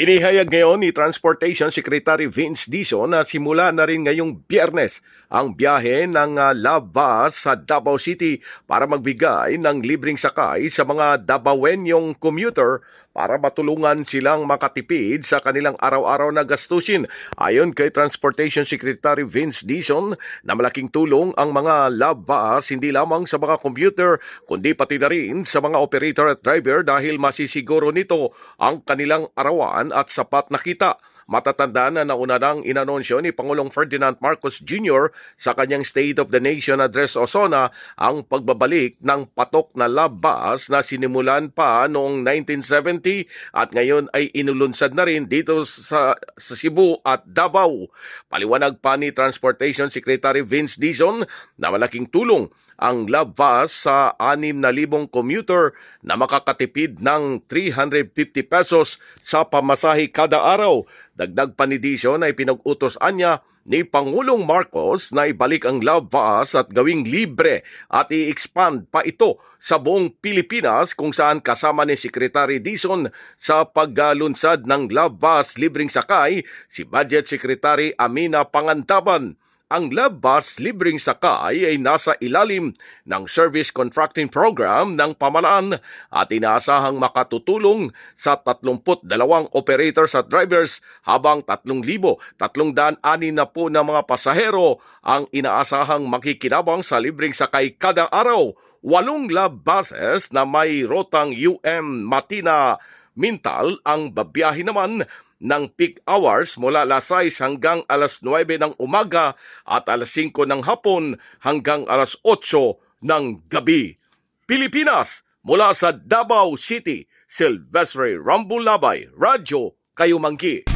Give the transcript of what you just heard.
Inihayag ngayon ni Transportation Secretary Vince Dizon na simula na rin ngayong biyernes ang biyahe ng uh, Lava sa Davao City para magbigay ng libreng sakay sa mga Davaoenyong commuter para matulungan silang makatipid sa kanilang araw-araw na gastusin. Ayon kay Transportation Secretary Vince Dizon na malaking tulong ang mga Lavas hindi lamang sa mga commuter kundi pati na rin sa mga operator at driver dahil masisiguro nito ang kanilang arawan at sapat na kita. Matatanda na nauna nang inanunsyo ni Pangulong Ferdinand Marcos Jr. sa kanyang State of the Nation Address Osona ang pagbabalik ng patok na labas na sinimulan pa noong 1970 at ngayon ay inulunsad na rin dito sa, sa Cebu at Davao. Paliwanag pa ni Transportation Secretary Vince Dizon na malaking tulong ang labas sa 6,000 commuter na makakatipid ng 350 pesos sa pamasahe kada araw. Dagdag pa ni Dizon ay pinag-utos niya ni Pangulong Marcos na ibalik ang labas at gawing libre at i-expand pa ito sa buong Pilipinas kung saan kasama ni Secretary Dizon sa paglunsad ng labas libreng sakay si Budget Secretary Amina Pangandaban. Ang Labbas Libreng Sakay ay nasa ilalim ng Service Contracting Program ng pamalaan at inaasahang makatutulong sa 32 operators at drivers habang 3,306 na po na mga pasahero ang inaasahang makikinabang sa libreng sakay kada araw. Walong lab buses na may rotang UM Matina Mintal ang babiyahe naman ng peak hours mula alas 6 hanggang alas 9 ng umaga at alas 5 ng hapon hanggang alas 8 ng gabi. Pilipinas, mula sa Davao City, Silvestre Rambulabay, Radyo Kayumanggi.